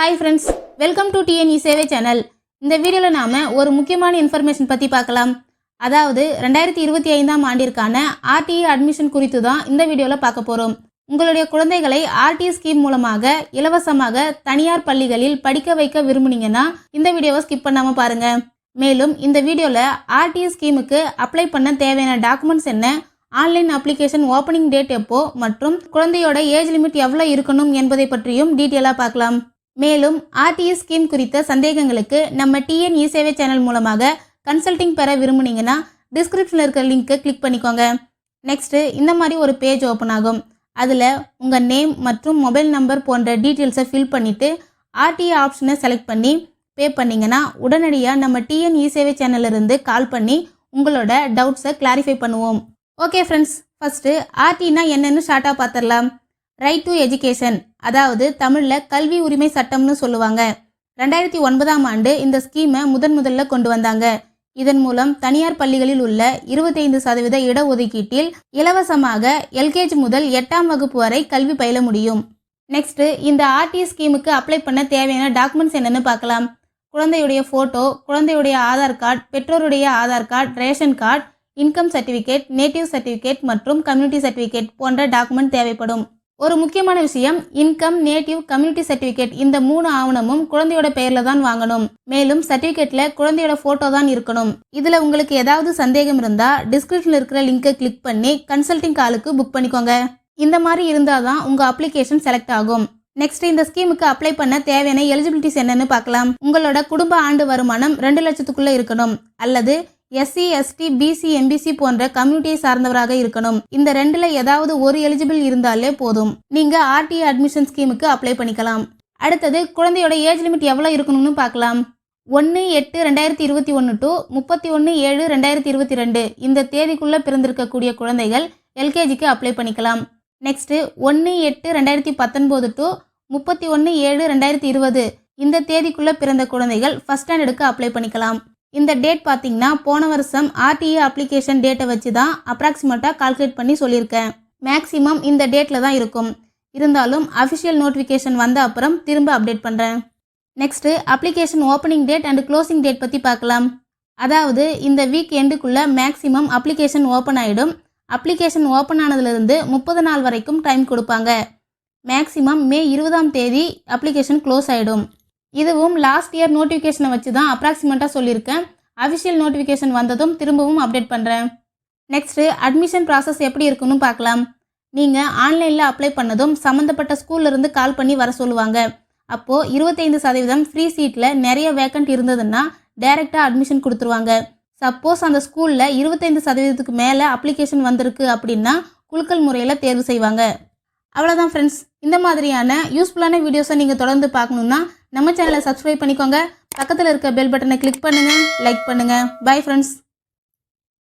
Hi friends welcome to T N E Sevai channel இந்த வீடியோவில் நாம் ஒரு முக்கியமான இன்ஃபர்மேஷன் பற்றி பார்க்கலாம். அதாவது ரெண்டாயிரத்தி இருபத்தி ஐந்தாம் ஆண்டிற்கான ஆர்டிஇ அட்மிஷன் குறித்து தான் இந்த வீடியோவில் பார்க்க போகிறோம் உங்களுடைய குழந்தைகளை ஆர்டிஇ ஸ்கீம் மூலமாக இலவசமாக தனியார் பள்ளிகளில் படிக்க வைக்க விரும்புனீங்கன்னா இந்த வீடியோவை ஸ்கிப் பண்ணாமல் பாருங்கள் மேலும் இந்த வீடியோவில் ஆர்டிஇ ஸ்கீமுக்கு அப்ளை பண்ண தேவையான டாக்குமெண்ட்ஸ் என்ன ஆன்லைன் அப்ளிகேஷன் ஓப்பனிங் டேட் எப்போ மற்றும் குழந்தையோட ஏஜ் லிமிட் எவ்வளோ இருக்கணும் என்பதை பற்றியும் டீட்டெயிலாக பார்க்கலாம். மேலும் ஆர்டிஇ ஸ்கீம் குறித்த சந்தேகங்களுக்கு நம்ம டிஎன் இ சேவை சேனல் மூலமாக கன்சல்டிங் பெற விரும்புனீங்கன்னா டிஸ்கிரிப்ஷனில் இருக்கிற லிங்க்கை கிளிக் பண்ணிக்கோங்க. நெக்ஸ்ட்டு இந்த மாதிரி ஒரு பேஜ் ஓப்பன் ஆகும். அதில் உங்கள் நேம் மற்றும் மொபைல் நம்பர் போன்ற டீட்டெயில்ஸை ஃபில் பண்ணிவிட்டு ஆர்டிஏ ஆப்ஷனை செலக்ட் பண்ணி பே பண்ணிங்கன்னா உடனடியாக நம்ம டிஎன் இ சேவை சேனல்லிருந்து கால் பண்ணி உங்களோட டவுட்ஸை கிளாரிஃபை பண்ணுவோம். ஓகே ஃப்ரெண்ட்ஸ் ஃபஸ்ட்டு ஆர்டினா என்னென்னு ஷார்ட்டாக பார்த்துடலாம் ரைட் டு எஜுகேஷன் அதாவது தமிழில் கல்வி உரிமை சட்டம்னு சொல்லுவாங்க. ரெண்டாயிரத்தி ஒன்பதாம் ஆண்டு இந்த ஸ்கீமை முதன் முதல்ல கொண்டு வந்தாங்க. இதன் மூலம் தனியார் பள்ளிகளில் உள்ள இருபத்தைந்து சதவீத இடஒதுக்கீட்டில் இலவசமாக எல்கேஜி முதல் எட்டாம் வகுப்பு வரை கல்வி பயில முடியும். நெக்ஸ்ட் இந்த ஆர்டி ஸ்கீமுக்கு அப்ளை பண்ண தேவையான டாக்குமெண்ட்ஸ் என்னன்னு பார்க்கலாம். குழந்தையுடைய ஃபோட்டோ குழந்தையுடைய ஆதார் கார்டு பெற்றோருடைய Aadhaar card ration card income certificate native certificate மற்றும் கம்யூனிட்டி சர்டிஃபிகேட் போன்ற டாக்குமெண்ட் தேவைப்படும். ஒரு முக்கியமான விஷயம் இன்கம் நேட்டிவ் கம்யூனிட்டி சர்டிஃபிகேட் இந்த மூணு ஆவணமும் குழந்தையோட பெயர்ல தான் வாங்கணும். மேலும் சர்டிபிகேட்ல குழந்தையோட போட்டோ தான் இருக்கணும். இதுல உங்களுக்கு ஏதாவது சந்தேகம் இருந்தா டிஸ்கிரிப்ஷன்ல இருக்கிற லிங்கை கிளிக் பண்ணி கன்சல்டிங் காலுக்கு புக் பண்ணிக்கோங்க. இந்த மாதிரி இருந்தால் தான் உங்க அப்ளிகேஷன் செலக்ட் ஆகும். நெக்ஸ்ட் இந்த ஸ்கீமுக்கு அப்ளை பண்ண தேவையான எலிஜிபிலிட்டிஸ் என்னன்னு பார்க்கலாம். உங்களோட குடும்ப ஆண்டு வருமானம் ரெண்டு லட்சத்துக்குள்ள இருக்கணும். அல்லது எஸ்சி எஸ்டி பிசி எம்பிசி போன்ற கம்யூனிட்டியை சார்ந்தவராக இருக்கணும். இந்த ரெண்டுல ஏதாவது ஒரு எலிஜிபிள் இருந்தாலே போதும். நீங்க ஆர்டிஏ அட்மிஷன் ஸ்கீமுக்கு அப்ளை பண்ணிக்கலாம். அடுத்தது குழந்தையோட ஏஜ் லிமிட் எவ்வளோ இருக்கணும்னு பார்க்கலாம் ஒன்று எட்டு ரெண்டாயிரத்தி இருபத்தி ஒன்று டு முப்பத்தி ஒன்று ஏழு ரெண்டாயிரத்தி இருபத்தி ரெண்டு. இந்த தேதிக்குள்ளே பிறந்திருக்கக்கூடிய குழந்தைகள் எல்கேஜிக்கு அப்ளை பண்ணிக்கலாம். நெக்ஸ்ட்டு ஒன்று எட்டு ரெண்டாயிரத்தி பத்தொன்பது டு முப்பத்தி ஒன்று ஏழு ரெண்டாயிரத்தி இருபது. இந்த தேதிக்குள்ளே பிறந்த குழந்தைகள் ஃபஸ்ட் ஸ்டாண்டர்டுக்கு அப்ளை பண்ணிக்கலாம். இந்த டேட் பார்த்தீங்கன்னா போன வருஷம் ஆர்டிஏ அப்ளிகேஷன் டேட்டை வச்சு தான் அப்ராக்சிமேட்டாக கால்குலேட் பண்ணி சொல்லியிருக்கேன். மேக்ஸிமம் இந்த டேட்டில் தான் இருக்கும். இருந்தாலும் அஃபிஷியல் நோட்டிஃபிகேஷன் வந்த அப்புறம் திரும்ப அப்டேட் பண்ணுறேன் next application opening date and closing date பற்றி பார்க்கலாம். அதாவது இந்த வீக் எண்டுக்குள்ளே மேக்ஸிமம் அப்ளிகேஷன் ஓப்பன் ஆகிடும் அப்ளிகேஷன் ஓப்பன் ஆனதுலேருந்து முப்பது நாள் வரைக்கும் டைம் கொடுப்பாங்க. மேக்ஸிமம் மே இருபதாம் தேதி அப்ளிகேஷன் க்ளோஸ் ஆகிடும் இதுவும் லாஸ்ட் இயர் நோட்டிஃபிகேஷனை வச்சு தான் அப்ராக்சிமேட்டாக சொல்லியிருக்கேன். அஃபிஷியல் நோட்டிஃபிகேஷன் வந்ததும் திரும்பவும் அப்டேட் பண்ணுறேன் நெக்ஸ்ட்டு அட்மிஷன் ப்ராசஸ் எப்படி இருக்குன்னு பார்க்கலாம். நீங்கள் ஆன்லைனில் அப்ளை பண்ணதும் சம்மந்தப்பட்ட ஸ்கூல்ல இருந்து கால் பண்ணி வர சொல்லுவாங்க. அப்போது இருபத்தைந்து சதவீதம் ஃப்ரீ சீட்டில் நிறைய வேக்கண்ட் இருந்ததுன்னா டைரெக்டாக அட்மிஷன் கொடுத்துருவாங்க. சப்போஸ் அந்த ஸ்கூலில் இருபத்தைந்து சதவீதத்துக்கு மேலே அப்ளிகேஷன் வந்திருக்கு அப்படின்னா குலுக்கல் முறையில் தேர்வு செய்வாங்க. அவ்வளோதான் ஃப்ரெண்ட்ஸ் இந்த மாதிரியான யூஸ்ஃபுல்லான வீடியோஸை நீங்கள் தொடர்ந்து பார்க்கணுன்னா நம்ம சேனலை சப்ஸ்கிரைப் பண்ணிக்கோங்க. பக்கத்தில் இருக்க பெல் பட்டனை கிளிக் பண்ணுங்கள் லைக் பண்ணுங்கள் பை ஃப்ரெண்ட்ஸ்